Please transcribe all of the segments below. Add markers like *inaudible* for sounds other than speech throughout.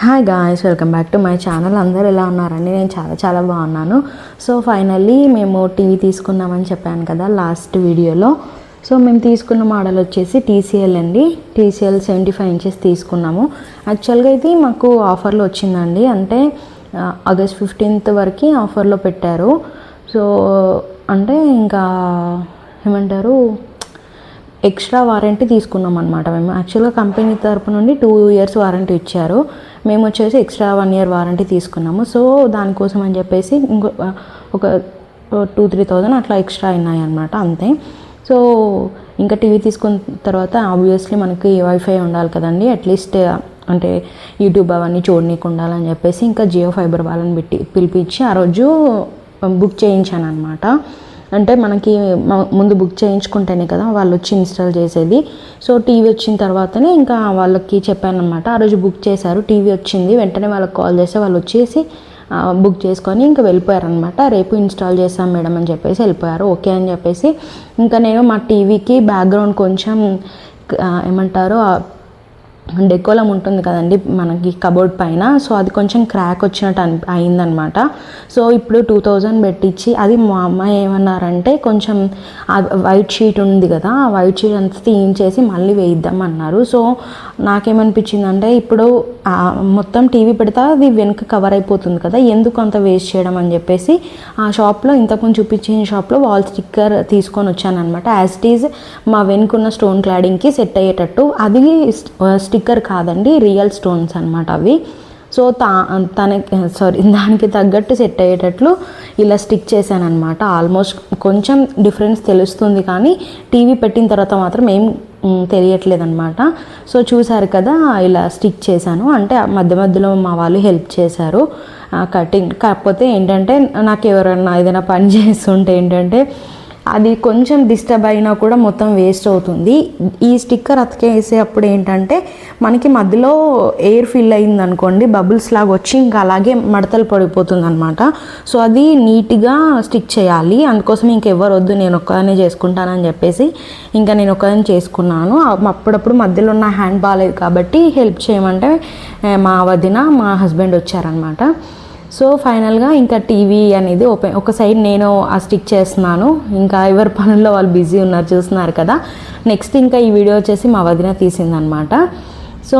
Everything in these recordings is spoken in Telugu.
Hi guys welcome back to my channel అందరూ ఎలా ఉన్నారండి? నేను చాలా చాలా బాగున్నాను. సో ఫైనల్లీ మేము టీవీ తీసుకున్నామని చెప్పాను కదా లాస్ట్ వీడియోలో సో మేము తీసుకున్న మోడల్ వచ్చేసి టీసీఎల్ అండి. టీసీఎల్ సెవెంటీ ఫైవ్ ఇంచెస్ తీసుకున్నాము. యాక్చువల్గా ఇది మాకు ఆఫర్లో వచ్చిందండి. అంటే ఆగస్ట్ ఫిఫ్టీన్త్ వరకు ఆఫర్లో పెట్టారు. సో అంటే ఇంకా ఏమంటారు? ఎక్స్ట్రా వారంటీ తీసుకున్నాం అనమాట మేము యాక్చువల్గా కంపెనీ తరపు నుండి టూ ఇయర్స్ వారంటీ ఇచ్చారు. మేము వచ్చేసి ఎక్స్ట్రా వన్ ఇయర్ వారంటీ తీసుకున్నాము. సో దానికోసం అని చెప్పేసి ఇంకో ఒక టూ త్రీ థౌజండ్ అట్లా ఎక్స్ట్రా అయినాయి అనమాట అంతే. సో ఇంకా టీవీ తీసుకున్న తర్వాత ఆబ్వియస్లీ మనకి వైఫై ఉండాలి కదండి. అట్లీస్ట్ అంటే యూట్యూబ్ అవన్నీ చూడనీకి ఉండాలని చెప్పేసి ఇంకా జియో ఫైబర్ వాళ్ళని పెట్టి పిలిపించి ఆ రోజు బుక్ చేయించాను అనమాట అంటే మనకి ముందు బుక్ చేయించుకుంటేనే కదా వాళ్ళు వచ్చి ఇన్స్టాల్ చేసేది. సో టీవీ వచ్చిన తర్వాతనే ఇంకా వాళ్ళకి చెప్పాను అనమాట ఆ రోజు బుక్ చేశారు టీవీ వచ్చింది. వెంటనే వాళ్ళకి కాల్ చేస్తే వాళ్ళు వచ్చేసి బుక్ చేసుకొని ఇంకా వెళ్ళిపోయారనమాట రేపు ఇన్స్టాల్ చేస్తాం మేడం అని చెప్పేసి వెళ్ళిపోయారు. ఓకే అని చెప్పేసి. ఇంకా నేను మా టీవీకి బ్యాక్గ్రౌండ్ కొంచెం ఏమంటారు డెకోలం ఉంటుంది కదండి మనకి కబోర్డ్ పైన. సో అది కొంచెం క్రాక్ వచ్చినట్టు అని అయిందనమాట. సో ఇప్పుడు టూ థౌజండ్ పెట్టించి అది మా అమ్మాయి ఏమన్నారంటే కొంచెం వైట్ షీట్ ఉంది కదా ఆ వైట్ షీట్ అంతా తీయించేసి మళ్ళీ వేయిద్దాం అన్నారు. సో నాకేమనిపించిందంటే ఇప్పుడు మొత్తం టీవీ పెడితే అది వెనుక కవర్ అయిపోతుంది కదా ఎందుకు అంత వేస్ట్ చేయడం అని చెప్పేసి ఆ షాప్లో ఇంతకుముందు చూపించిన షాప్లో వాల్ స్టిక్కర్ తీసుకొని వచ్చాను అనమాట యాజ్ ఇట్ ఈజ్ మా వెనుకున్న స్టోన్ క్లాడింగ్కి సెట్ అయ్యేటట్టు అది స్టిక్కర్ కాదండి రియల్ స్టోన్స్ అనమాట అవి. సో తా తనకి సారీ దానికి తగ్గట్టు సెట్ అయ్యేటట్లు ఇలా స్టిక్ చేశాను అనమాట ఆల్మోస్ట్ కొంచెం డిఫరెన్స్ తెలుస్తుంది కానీ టీవీ పెట్టిన తర్వాత మాత్రం ఏం తెలియట్లేదనమాట తెలియట్లేదన్నమాట. సో చూసారు కదా ఇలా స్టిక్ చేశాను. అంటే మధ్య మధ్యలో మా వాళ్ళు హెల్ప్ చేశారు. కటింగ్ కాకపోతే ఏంటంటే నాకు ఎవరైనా ఏదైనా పని *laughs* చేస్తుంటే ఏంటంటే అది కొంచెం డిస్టర్బ్ అయినా కూడా మొత్తం వేస్ట్ అవుతుంది. ఈ స్టిక్కర్ అతికేసే అప్పుడు ఏంటంటే మనకి మధ్యలో ఎయిర్ ఫిల్ అయింది అనుకోండి బబుల్స్ లాగా వచ్చి ఇంకా అలాగే మడతలు పడిపోతుంది అనమాట సో అది నీట్గా స్టిక్ చేయాలి. అందుకోసం ఇంకెవ్వరు వద్దు నేను ఒక్కదనే చేసుకుంటానని చెప్పేసి ఇంకా నేను ఒక్కదాన్ని చేసుకున్నాను. అప్పుడప్పుడు మధ్యలో ఉన్న హ్యాండ్ బాగాలేదు కాబట్టి హెల్ప్ చేయమంటే మా వదిన మా హస్బెండ్ వచ్చారనమాట సో ఫైనల్గా ఇంకా టీవీ అనేది ఓపెన్ ఒక సైడ్ నేను ఆ స్టిక్ చేస్తున్నాను. ఇంకా ఎవరి పనుల్లో వాళ్ళు బిజీ ఉన్నారు చూస్తున్నారు కదా. నెక్స్ట్ ఇంకా ఈ వీడియో వచ్చేసి మా వదిన తీసిందనమాట. సో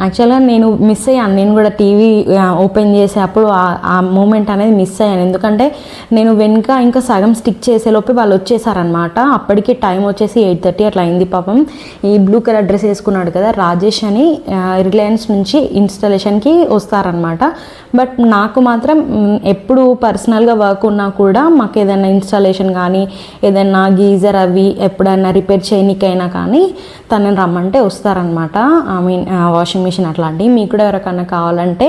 యాక్చువల్గా నేను మిస్ అయ్యాను. నేను కూడా టీవీ ఓపెన్ చేసేటప్పుడు ఆ- ఆ మూమెంట్ అనేది మిస్ అయ్యాను. ఎందుకంటే నేను వెనుక ఇంకా సగం స్టిక్ చేసేలోపు వాళ్ళు వచ్చేసారనమాట అప్పటికి టైం వచ్చేసి ఎయిట్ థర్టీ అట్లా అయింది పాపం. ఈ బ్లూ కలర్ డ్రెస్ వేసుకున్నాడు కదా రాజేష్ అని రిలయన్స్ నుంచి ఇన్స్టాలేషన్కి వస్తారనమాట బట్ నాకు మాత్రం ఎప్పుడు పర్సనల్గా వర్క్ ఉన్నా కూడా మాకు ఏదైనా ఇన్స్టాలేషన్ కానీ ఏదైనా గీజర్ అవి ఎప్పుడైనా రిపేర్ చేయనికైనా కానీ తనని రమ్మంటే వస్తారనమాట ఐ మీన్ వాషింగ్ మిషన్ అట్లాంటివి మీకు కూడా ఎవరికైనా కావాలంటే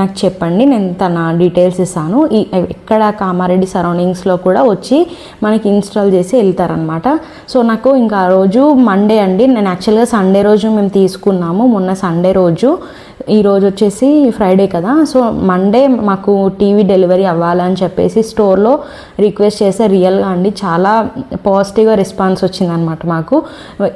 నాకు చెప్పండి నేను తన డీటెయిల్స్ ఇస్తాను. ఈ ఎక్కడ కామారెడ్డి సరౌండింగ్స్లో కూడా వచ్చి మనకి ఇన్స్టాల్ చేసి వెళ్తారనమాట సో నాకు ఇంకా ఆ రోజు మండే అండి. నేను యాక్చువల్గా సండే రోజు మేము తీసుకున్నాము. మొన్న సండే రోజు. ఈరోజు వచ్చేసి ఫ్రైడే కదా. సో మండే మాకు టీవీ డెలివరీ అవ్వాలని చెప్పేసి స్టోర్లో రిక్వెస్ట్ చేస్తే రియల్గా అండి. చాలా పాజిటివ్గా రెస్పాన్స్ వచ్చిందనమాట మాకు.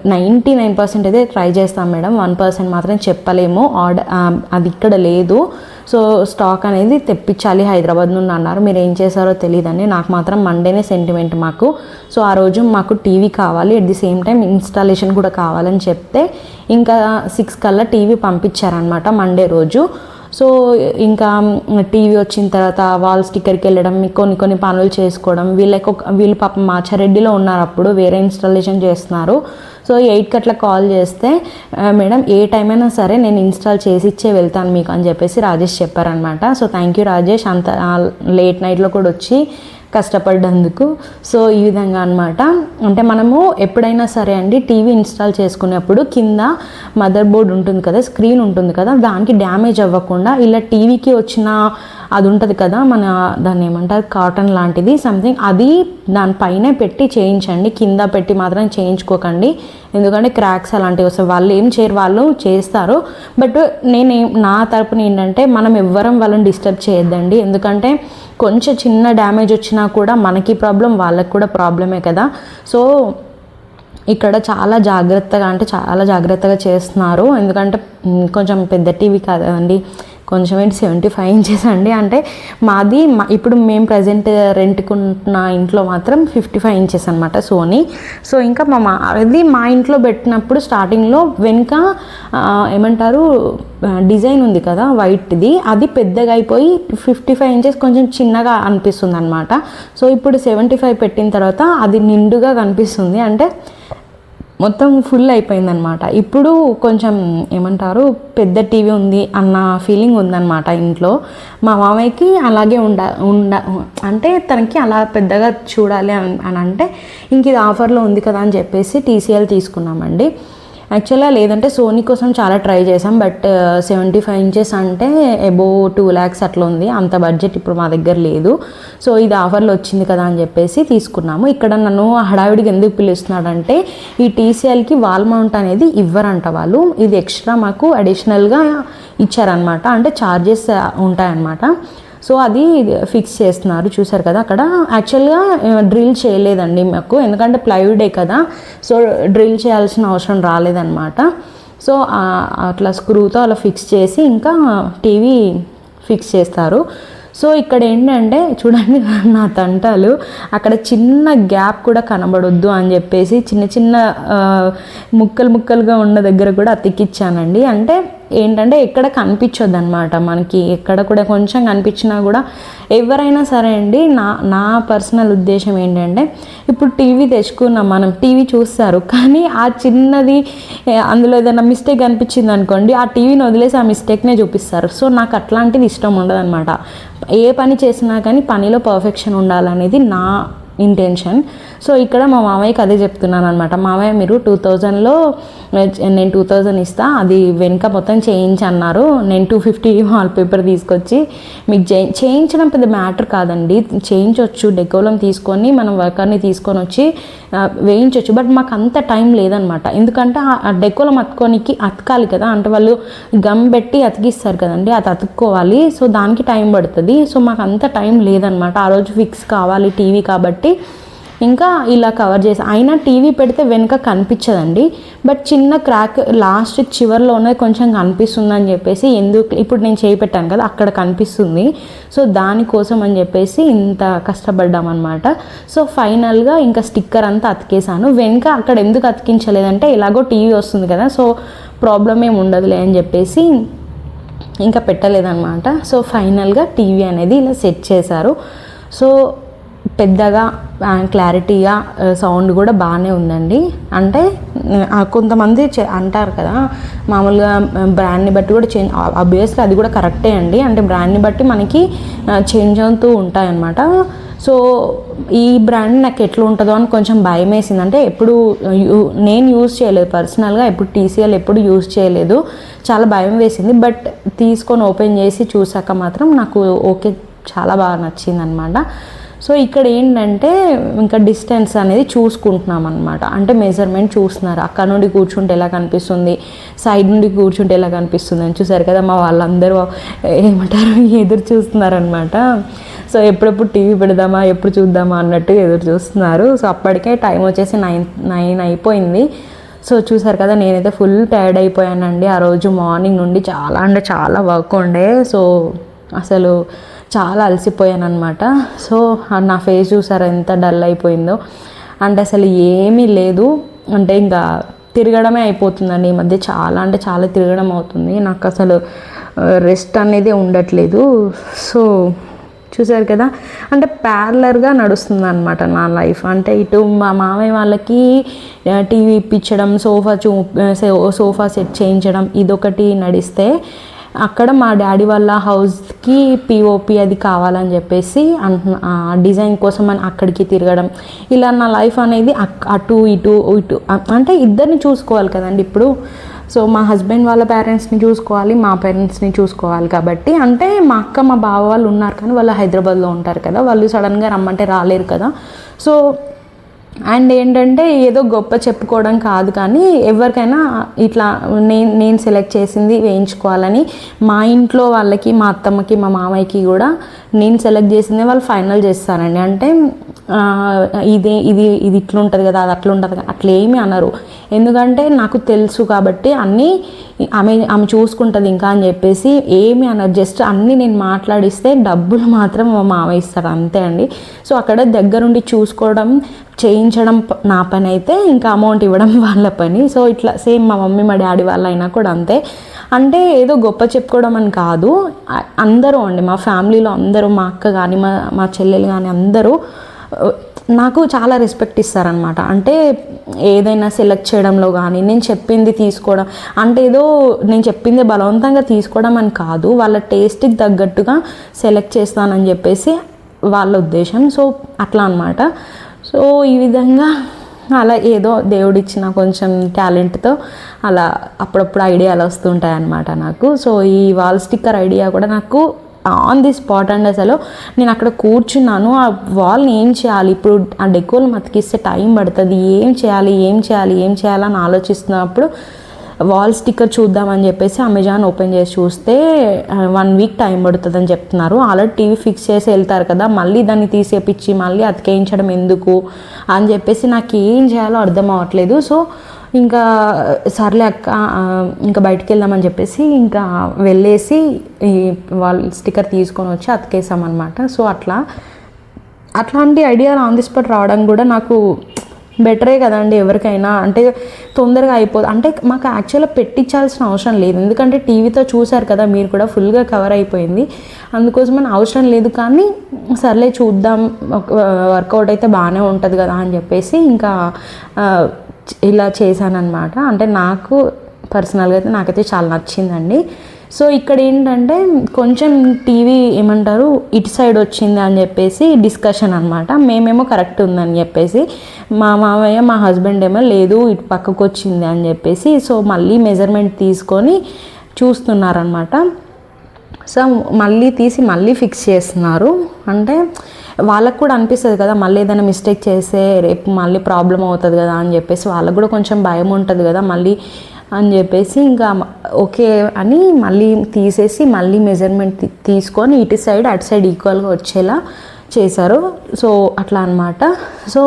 నైంటీ నైన్ పర్సెంట్ అయితే ట్రై చేస్తాం మేడం. వన్ పర్సెంట్ మాత్రం చెప్పలేము. ఆర్డర్ అది ఇక్కడ లేదు. సో స్టాక్ అనేది తెప్పించాలి హైదరాబాద్ నుండి అన్నారు. మీరు ఏం చేశారో తెలియదని నాకు మాత్రం మండేనే సెంటిమెంట్ మాకు. సో ఆ రోజు మాకు టీవీ కావాలి. At the same time installation కూడా కావాలని చెప్తే ఇంకా సిక్స్ కల్లా టీవీ పంపించారనమాట మండే రోజు. సో ఇంకా టీవీ వచ్చిన తర్వాత వాల్ స్టిక్కర్కి వెళ్ళడం కొన్ని కొన్ని పనులు చేసుకోవడం వీళ్ళకి ఒక వీళ్ళు పాపం మాచారెడ్డిలో ఉన్నారు అప్పుడు వేరే ఇన్స్టాలేషన్ చేస్తున్నారు. సో ఎయిట్కి అట్లా కాల్ చేస్తే మేడం ఏ టైం అయినా సరే నేను ఇన్స్టాల్ చేసి ఇచ్చే వెళ్తాను మీకు అని చెప్పేసి రాజేష్ చెప్పారనమాట సో థ్యాంక్ యూ రాజేష్. అంత లేట్ నైట్లో కూడా వచ్చి కష్టపడ్డందుకు. సో ఈ విధంగా అనమాట అంటే మనము ఎప్పుడైనా సరే అండి టీవీ ఇన్స్టాల్ చేసుకునేప్పుడు కింద మదర్ బోర్డ్ ఉంటుంది కదా స్క్రీన్ ఉంటుంది కదా దానికి డ్యామేజ్ అవ్వకుండా ఇలా టీవీకి వచ్చిన అది ఉంటుంది కదా మన దాన్ని ఏమంటారు కాటన్ లాంటిది సంథింగ్ అది దానిపైనే పెట్టి చేయించండి. కింద పెట్టి మాత్రం చేయించుకోకండి. ఎందుకంటే క్రాక్స్ అలాంటివి వస్తాయి. వాళ్ళు ఏం చేయరు వాళ్ళు చేస్తారు. బట్ నేను నా తరపున ఏంటంటే మనం ఎవ్వరం వాళ్ళని డిస్టర్బ్ చేయొద్దండి. ఎందుకంటే కొంచెం చిన్న డ్యామేజ్ వచ్చినా కూడా మనకి ప్రాబ్లం వాళ్ళకి కూడా ప్రాబ్లమే కదా. సో ఇక్కడ చాలా జాగ్రత్తగా అంటే చాలా జాగ్రత్తగా చేస్తున్నారు. ఎందుకంటే కొంచెం పెద్ద టీవీ కాదండి. కొంచెం ఏంటి సెవెంటీ ఫైవ్ ఇంచెస్ అండి. అంటే మాది మా- ఇప్పుడు మేము ప్రజెంట్ రెంట్కున్న ఇంట్లో మాత్రం ఫిఫ్టీ ఫైవ్ ఇంచెస్ అనమాట సోనీ. సో ఇంకా మా మా అది మా ఇంట్లో పెట్టినప్పుడు స్టార్టింగ్లో వెనుక ఏమంటారు డిజైన్ ఉంది కదా వైట్ది అది పెద్దగా అయిపోయి ఫిఫ్టీ ఫైవ్ ఇంచెస్ కొంచెం చిన్నగా అనిపిస్తుంది అనమాట సో ఇప్పుడు సెవెంటీ ఫైవ్ పెట్టిన తర్వాత అది నిండుగా కనిపిస్తుంది. అంటే మొత్తం ఫుల్ అయిపోయిందనమాట ఇప్పుడు కొంచెం ఏమంటారు పెద్ద టీవీ ఉంది అన్న ఫీలింగ్ ఉందన్నమాట ఇంట్లో. మా మామయ్యకి అలాగే ఉండ ఉండ అంటే తనకి అలా పెద్దగా చూడాలి అని అని అంటే ఇంక ఇది ఆఫర్లో ఉంది కదా అని చెప్పేసి టీసీఎల్ తీసుకున్నామండి. యాక్చువల్గా లేదంటే సోనీ కోసం చాలా ట్రై చేసాం బట్ సెవెంటీ ఫైవ్ ఇంచెస్ అంటే ఎబో టూ ల్యాక్స్ అట్లా ఉంది. అంత బడ్జెట్ ఇప్పుడు మా దగ్గర లేదు. సో ఇది ఆఫర్లో వచ్చింది కదా అని చెప్పేసి తీసుకున్నాము. ఇక్కడ నన్ను హడావిడికి ఎందుకు పిలుస్తున్నాడంటే ఈ టీసీఎల్కి వాల్ మౌంట్ అనేది ఇవ్వరంట వాళ్ళు. ఇది ఎక్స్ట్రా మాకు అడిషనల్గా ఇచ్చారనమాట అంటే ఛార్జెస్ ఉంటాయన్నమాట. సో అది ఫిక్స్ చేస్తున్నారు. చూసారు కదా అక్కడ. యాక్చువల్గా డ్రిల్ చేయలేదండి మాకు. ఎందుకంటే ప్లైవుడే కదా. సో డ్రిల్ చేయాల్సిన అవసరం రాలేదన్నమాట. సో అట్లా స్క్రూతో అలా ఫిక్స్ చేసి ఇంకా టీవీ ఫిక్స్ చేస్తారు. సో ఇక్కడ ఏంటంటే చూడండి *laughs* నా తంటాలు అక్కడ చిన్న గ్యాప్ కూడా కనబడొద్దు అని చెప్పేసి చిన్న చిన్న ముక్కలు ముక్కలుగా ఉన్న దగ్గర కూడా అతికిచ్చానండి. అంటే ఏంటంటే ఎక్కడ కనిపించొద్దు అనమాట మనకి. ఎక్కడ కూడా కొంచెం కనిపించినా కూడా ఎవరైనా సరే అండి నా నా పర్సనల్ ఉద్దేశం ఏంటంటే ఇప్పుడు టీవీ తెచ్చుకున్నాం మనం టీవీ చూస్తారు. కానీ ఆ చిన్నది అందులో ఏదైనా మిస్టేక్ కనిపించింది అనుకోండి ఆ టీవీని వదిలేసి ఆ మిస్టేక్నే చూపిస్తారు. సో నాకు అట్లాంటిది ఇష్టం ఉండదన్నమాట. ఏ పని చేసినా కానీ పనిలో పర్ఫెక్షన్ ఉండాలనేది నా ఇంటెన్షన్ సో ఇక్కడ మా మామయ్యకి అదే చెప్తున్నాను అనమాట మామయ్య మీరు టూ థౌజండ్లో నేను టూ థౌజండ్ ఇస్తా అది వెనుక మొత్తం చేయించన్నారు నేను టూ ఫిఫ్టీ వాల్ పేపర్ తీసుకొచ్చి మీకు చేయి చేయించడం పెద్ద మ్యాటర్ కాదండి. చేయించవచ్చు డెకోలం తీసుకొని మనం వర్కర్ని తీసుకొని వచ్చి వేయించవచ్చు బట్ మాకు అంత టైం లేదనమాట ఎందుకంటే ఆ- ఆ డెకోలం అతుకోనికి అతకాలి కదా. అంటే వాళ్ళు గమ్ పెట్టి అతికిస్తారు కదండి అది అతుక్కోవాలి. సో దానికి టైం పడుతుంది. సో మాకు అంత టైం లేదనమాట ఆ రోజు ఫిక్స్ కావాలి టీవీ కాబట్టి ఇంకా ఇలా కవర్ చేసి. అయినా టీవీ పెడితే వెనుక కనిపించదండి. బట్ చిన్న క్రాక్ లాస్ట్ చివర్లోనే కొంచెం కనిపిస్తుంది అని చెప్పేసి ఎందుకు ఇప్పుడు నేను చేయి పెట్టాను కదా అక్కడ కనిపిస్తుంది. సో దానికోసం అని చెప్పేసి ఇంత కష్టపడ్డామన్నమాట. సో ఫైనల్గా ఇంకా స్టిక్కర్ అంతా అతికేసాను వెనుక అక్కడ ఎందుకు అతికించలేదంటే ఎలాగో టీవీ వస్తుంది కదా సో ప్రాబ్లం ఏమి ఉండదులే అని చెప్పేసి ఇంకా పెట్టలేదన్నమాట. సో ఫైనల్గా టీవీ అనేది ఇలా సెట్ చేశారు. సో పెద్దగా క్లారిటీగా సౌండ్ కూడా బాగానే ఉందండి. అంటే కొంతమంది అంటారు కదా మామూలుగా బ్రాండ్ని బట్టి కూడా చేంజ్ అబ్వియస్లీ అది కూడా కరెక్టే అండి. అంటే బ్రాండ్ని బట్టి మనకి చేంజ్ అవుతూ ఉంటాయన్నమాట. సో ఈ బ్రాండ్ నాకు ఎట్లా ఉంటుందో అని కొంచెం భయం వేసింది అంటే ఎప్పుడు యూ- నేను యూజ్ చేయలేదు. పర్సనల్గా ఎప్పుడు టీసీఎల్ ఎప్పుడు యూజ్ చేయలేదు. చాలా భయం వేసింది. బట్ తీసుకొని ఓపెన్ చేసి చూసాక మాత్రం నాకు ఓకే చాలా బాగా నచ్చింది అనమాట సో ఇక్కడ ఏంటంటే ఇంకా డిస్టెన్స్ అనేది చూసుకుంటున్నాం అనమాట అంటే మెజర్మెంట్ చూస్తున్నారు. అక్కడ నుండి కూర్చుంటే ఎలా కనిపిస్తుంది? సైడ్ నుండి కూర్చుంటే ఎలా కనిపిస్తుంది? అని చూసారు కదా మా వాళ్ళందరూ ఏమంటారు? *laughs* ఎదురు చూస్తున్నారనమాట సో ఎప్పుడెప్పుడు టీవీ పెడదామా? ఎప్పుడు చూద్దామా? అన్నట్టు ఎదురు చూస్తున్నారు. సో అప్పటికే టైం వచ్చేసి నైన్ నైన్ అయిపోయింది. సో చూసారు కదా నేనైతే ఫుల్ టైర్డ్ అయిపోయానండి. ఆ రోజు మార్నింగ్ నుండి చాలా అంటే చాలా వర్క్ ఉండే. సో అసలు చాలా అలసిపోయాను అనమాట సో నా ఫేస్ చూసారా ఎంత డల్ అయిపోయిందో. అంటే అసలు ఏమీ లేదు. అంటే ఇంకా తిరగడమే అయిపోతుందండి ఈ మధ్య. చాలా అంటే చాలా తిరగడం అవుతుంది. నాకు అసలు రెస్ట్ అనేది ఉండట్లేదు. సో చూసారు కదా? అంటే ప్యారలర్గా నడుస్తుంది అనమాట నా లైఫ్ అంటే ఇటు మా మామయ్య వాళ్ళకి టీవీ ఇప్పించడం సోఫా చూ సోఫా సెట్ చేయించడం ఇదొకటి నడిస్తే అక్కడ మా డాడీ వాళ్ళ హౌస్కి పిఓపి అది కావాలని చెప్పేసి అంటున్నా ఆ డిజైన్ కోసం అని అక్కడికి తిరగడం. ఇలా నా లైఫ్ అనేది అటు ఇటు ఇటు అంటే ఇద్దరిని చూసుకోవాలి కదండి ఇప్పుడు. సో మా హస్బెండ్ వాళ్ళ పేరెంట్స్ని చూసుకోవాలి మా పేరెంట్స్ని చూసుకోవాలి కాబట్టి. అంటే మా అక్క మా బావ వాళ్ళు ఉన్నారు కానీ వాళ్ళు హైదరాబాద్లో ఉంటారు కదా. వాళ్ళు సడన్గా రమ్మంటే రాలేరు కదా. సో అండ్ ఏంటంటే ఏదో గొప్ప చెప్పుకోవడం కాదు కానీ ఎవరికైనా ఇట్లా నేను నేను సెలెక్ట్ చేసింది వేయించుకోవాలని మా ఇంట్లో వాళ్ళకి మా అత్తమ్మకి మా మామయ్యకి కూడా నేను సెలెక్ట్ చేసింది వాళ్ళు ఫైనల్ చేస్తారండి. అంటే ఇదే ఇది ఇది ఇట్లా ఉంటుంది కదా అది అట్లా ఉంటుంది కదా అట్లా ఏమీ అనరు. ఎందుకంటే నాకు తెలుసు కాబట్టి అన్నీ ఆమె ఆమె చూసుకుంటుంది ఇంకా అని చెప్పేసి ఏమీ అనరు. జస్ట్ అన్నీ నేను మాట్లాడిస్తే డబ్బులు మాత్రం మా మామ ఇస్తారు అంతే అండి. సో అక్కడ దగ్గరుండి చూసుకోవడం చేయించడం నా పని అయితే ఇంకా అమౌంట్ ఇవ్వడం *laughs* వాళ్ళ పని. సో ఇట్లా సేమ్ మా మమ్మీ మా డాడీ వాళ్ళైనా కూడా అంతే. అంటే ఏదో గొప్ప చెప్పుకోవడం అని కాదు. అందరూ అండి మా ఫ్యామిలీలో అందరూ మా అక్క కానీ మా మా చెల్లెలు కానీ అందరూ నాకు చాలా రెస్పెక్ట్ ఇస్తారనమాట అంటే ఏదైనా సెలెక్ట్ చేయడంలో కానీ నేను చెప్పింది తీసుకోవడం అంటే ఏదో నేను చెప్పింది బలవంతంగా తీసుకోవడం అని కాదు వాళ్ళ టేస్ట్కి తగ్గట్టుగా సెలెక్ట్ చేస్తానని చెప్పేసి వాళ్ళ ఉద్దేశం. సో అట్లా అనమాట సో ఈ విధంగా అలా ఏదో దేవుడిచ్చిన కొంచెం టాలెంట్తో అలా అప్పుడప్పుడు ఐడియాలు వస్తుంటాయి అనమాట నాకు. సో ఈ వాల్ స్టిక్కర్ ఐడియా కూడా నాకు ఆన్ ది స్పాట్ అండ్ అసలు. నేను అక్కడ కూర్చున్నాను ఆ వాల్ని ఏం చేయాలి? ఇప్పుడు ఆ డెకోలు మతికిస్తే టైం పడుతుంది. ఏం చేయాలి? ఏం చేయాలి? ఏం చేయాలని ఆలోచిస్తున్నప్పుడు వాల్ స్టిక్కర్ చూద్దామని చెప్పేసి అమెజాన్ ఓపెన్ చేసి చూస్తే వన్ వీక్ టైం పడుతుంది అని చెప్తున్నారు. ఆల్రెడీ టీవీ ఫిక్స్ చేసి వెళ్తారు కదా మళ్ళీ దాన్ని తీసేపిచ్చి మళ్ళీ అతికేయించడం ఎందుకు అని చెప్పేసి నాకు ఏం చేయాలో అర్థం అవ్వట్లేదు. సో ఇంకా సర్లే అక్క ఇంకా బయటికి వెళ్దామని చెప్పేసి ఇంకా వెళ్ళేసి ఈ వాళ్ళ స్టిక్కర్ తీసుకొని వచ్చి అతికేసామన్నమాట. సో అట్లా అట్లాంటి ఐడియాలు ఆన్ ది స్పాట్ రావడం కూడా నాకు బెటరే కదండి ఎవరికైనా. అంటే తొందరగా అయిపోదు అంటే మాకు యాక్చువల్గా పెట్టించాల్సిన అవసరం లేదు. ఎందుకంటే టీవీతో చూశారు కదా మీరు కూడా ఫుల్గా కవర్ అయిపోయింది. అందుకోసమని అవసరం లేదు కానీ సర్లే చూద్దాం వర్కౌట్ అయితే బాగానే ఉంటుంది కదా అని చెప్పేసి ఇంకా ఇలా చేశానన్నమాట. అంటే నాకు పర్సనల్గా అయితే నాకైతే చాలా నచ్చిందండి. సో ఇక్కడ ఏంటంటే కొంచెం టీవీ ఏమంటారు ఇటు సైడ్ వచ్చింది అని చెప్పేసి డిస్కషన్ అనమాట మేమేమో కరెక్ట్ ఉందని చెప్పేసి మా మామయ్య మా హస్బెండ్ ఏమో లేదు ఇటు పక్కకు వచ్చింది అని చెప్పేసి సో మళ్ళీ మెజర్మెంట్ తీసుకొని చూస్తున్నారనమాట సో మళ్ళీ తీసి మళ్ళీ ఫిక్స్ చేస్తున్నారు. అంటే వాళ్ళకు కూడా అనిపిస్తుంది కదా మళ్ళీ ఏదైనా మిస్టేక్ చేస్తే రేపు మళ్ళీ ప్రాబ్లం అవుతుంది కదా అని చెప్పేసి వాళ్ళకు కూడా కొంచెం భయం ఉంటుంది కదా మళ్ళీ అని చెప్పేసి ఇంకా ఓకే అని మళ్ళీ తీసేసి మళ్ళీ మెజర్మెంట్ తీసుకొని ఇటు సైడ్ అటు సైడ్ ఈక్వల్గా వచ్చేలా చేశారు. సో అట్లా అనమాట సో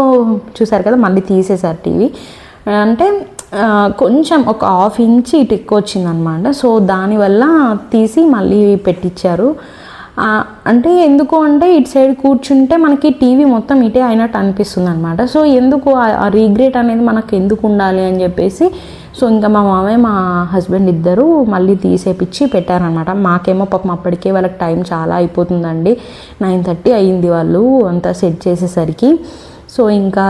చూసారు కదా మళ్ళీ తీసేశారు టీవీ. అంటే కొంచెం ఒక హాఫ్ ఇంచ్ ఇటు ఎక్కువ వచ్చిందనమాట సో దానివల్ల తీసి మళ్ళీ పెట్టించారు అంటే ఎందుకు అంటే ఇటు సైడ్ కూర్చుంటే మనకి టీవీ మొత్తం ఇటే అయినట్టు అనిపిస్తుంది అనమాట సో ఎందుకు ఆ- రీగ్రెట్ రీగ్రేట్ అనేది మనకు ఎందుకు ఉండాలి అని చెప్పేసి సో ఇంకా మా మామయ్య మా హస్బెండ్ ఇద్దరు మళ్ళీ తీసేపిచ్చి పెట్టారనమాట మాకేమో పాపం అప్పటికే వాళ్ళకి టైం చాలా అయిపోతుందండి. నైన్ థర్టీ అయ్యింది వాళ్ళు అంతా సెట్ చేసేసరికి. సో ఇంకా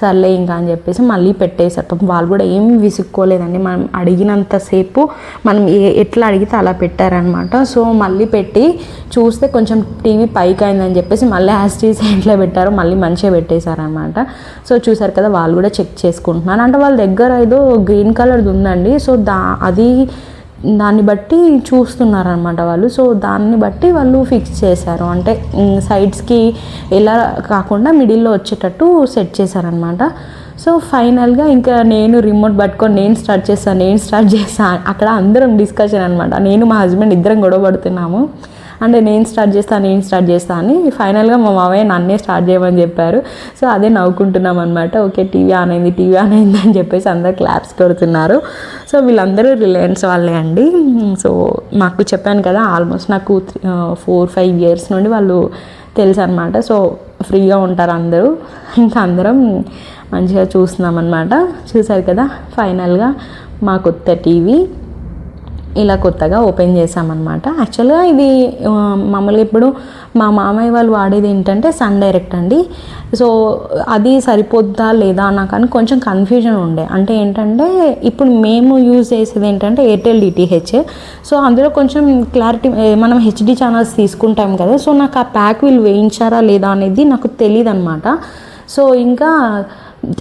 సర్లే ఇంకా అని చెప్పేసి మళ్ళీ పెట్టేశారు. పాపం వాళ్ళు కూడా ఏం విసుక్కోలేదండి. మనం అడిగినంతసేపు మనం ఏ ఎట్లా అడిగితే అలా పెట్టారనమాట సో మళ్ళీ పెట్టి చూస్తే కొంచెం టీవీ పైకి అయిందని చెప్పేసి మళ్ళీ యాస్టీస్ ఎట్లా పెట్టారు. మళ్ళీ మంచిగా పెట్టేశారనమాట సో చూసారు కదా వాళ్ళు కూడా చెక్ చేసుకుంటున్నారు. అంటే వాళ్ళ దగ్గర ఏదో గ్రీన్ కలర్ది ఉందండి. సో దా అది దాన్ని బట్టి చూస్తున్నారనమాట వాళ్ళు. సో దాన్ని బట్టి వాళ్ళు ఫిక్స్ చేశారు. అంటే సైడ్స్కి ఎలా కాకుండా మిడిల్లో వచ్చేటట్టు సెట్ చేశారనమాట సో ఫైనల్గా ఇంకా నేను రిమోట్ పట్టుకొని నేను స్టార్ట్ చేస్తాను నేను స్టార్ట్ చేస్తాను అక్కడ అందరం డిస్కషన్ అనమాట నేను మా హస్బెండ్ ఇద్దరం గొడవ పడుతున్నాము. అంటే నేను స్టార్ట్ చేస్తా నేను స్టార్ట్ చేస్తా అని ఫైనల్గా మా మామయ్య నన్నే స్టార్ట్ చేయమని చెప్పారు. సో అదే నవ్వుకుంటున్నాం అనమాట ఓకే టీవీ ఆన్ అయింది టీవీ ఆన్ అయింది అని చెప్పేసి అందరు క్లాప్స్ కొడుతున్నారు. సో వీళ్ళందరూ రిలయన్స్ వాళ్ళే అండి. సో మాకు చెప్పాను కదా ఆల్మోస్ట్ నాకు ఫోర్ ఫైవ్ ఇయర్స్ నుండి వాళ్ళు తెలుసు అనమాట సో ఫ్రీగా ఉంటారు అందరూ. ఇంకా అందరం మంచిగా చూస్తున్నాం అనమాట చూసారు కదా ఫైనల్గా మా కొత్త టీవీ. ఇలా కొత్తగా ఓపెన్ చేసామన్నమాట యాక్చువల్గా ఇది మామూలుగా ఇప్పుడు మా మామయ్య వాళ్ళు వాడేది ఏంటంటే సన్ డైరెక్ట్ అండి. సో అది సరిపోద్దా లేదా నాకు అని కొంచెం కన్ఫ్యూజన్ ఉండే. అంటే ఏంటంటే ఇప్పుడు మేము యూజ్ చేసేది ఏంటంటే ఎయిర్టెల్ డిటిహెచ్ సో అందులో కొంచెం క్లారిటీ మనం హెచ్డి ఛానల్స్ తీసుకుంటాం కదా. సో నాకు ఆ ప్యాక్ వీళ్ళు వేయించారా లేదా అనేది నాకు తెలియదు అనమాట సో ఇంకా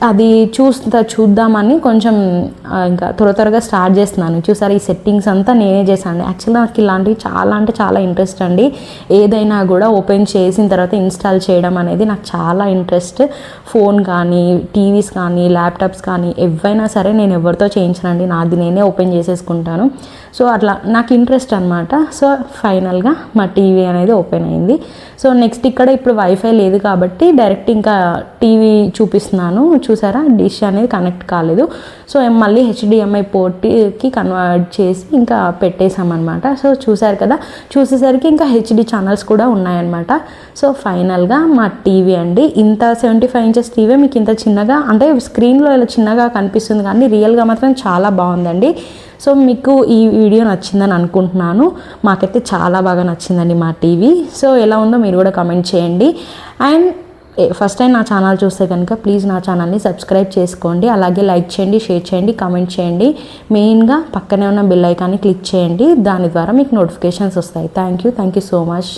అది చూస్తా చూద్దామని కొంచెం ఇంకా త్వర త్వరగా స్టార్ట్ చేస్తున్నాను. చూసారు ఈ సెట్టింగ్స్ అంతా నేనే చేశాను యాక్చువల్గా నాకు ఇలాంటివి చాలా అంటే చాలా ఇంట్రెస్ట్ అండి. ఏదైనా కూడా ఓపెన్ చేసిన తర్వాత ఇన్స్టాల్ చేయడం అనేది నాకు చాలా ఇంట్రెస్ట్. ఫోన్ కానీ టీవీస్ కానీ ల్యాప్టాప్స్ కానీ ఎవైనా సరే నేను ఎవరితో చేయించనండి. నాది నేనే ఓపెన్ చేసేసుకుంటాను. సో అట్లా నాకు ఇంట్రెస్ట్ అనమాట సో ఫైనల్గా మా టీవీ అనేది ఓపెన్ అయింది. సో నెక్స్ట్ ఇక్కడ ఇప్పుడు వైఫై లేదు కాబట్టి డైరెక్ట్ ఇంకా టీవీ చూపిస్తున్నాను. చూసారా? డిష్ అనేది కనెక్ట్ కాలేదు. సో మళ్ళీ హెచ్డిఎంఐ పోర్ట్కి కన్వర్ట్ చేసి ఇంకా పెట్టేశామన్నమాట. సో చూసారు కదా? చూసేసరికి ఇంకా హెచ్డి ఛానల్స్ కూడా ఉన్నాయన్నమాట. సో ఫైనల్గా మా టీవీ అండి. ఇంత సెవెంటీ ఫైవ్ ఇంచెస్ టీవీ మీకు ఇంత చిన్నగా అంటే స్క్రీన్లో ఇలా చిన్నగా కనిపిస్తుంది కానీ రియల్గా మాత్రం చాలా బాగుందండి. సో మీకు ఈ వీడియో నచ్చిందని అనుకుంటున్నాను. మాకైతే చాలా బాగా నచ్చిందండి మా టీవీ. సో ఎలా ఉందో మీరు కూడా కమెంట్ చేయండి. అండ్ ఫస్ట్ టైం నా ఛానల్ చూస్తే కనుక ప్లీజ్ నా ఛానల్ని సబ్స్క్రైబ్ చేసుకోండి. అలాగే లైక్ చేయండి షేర్ చేయండి కామెంట్ చేయండి. మెయిన్గా పక్కనే ఉన్న బెల్ ఐకాన్ని క్లిక్ చేయండి. దాని ద్వారా మీకు నోటిఫికేషన్స్ వస్తాయి. Thank you thank you so much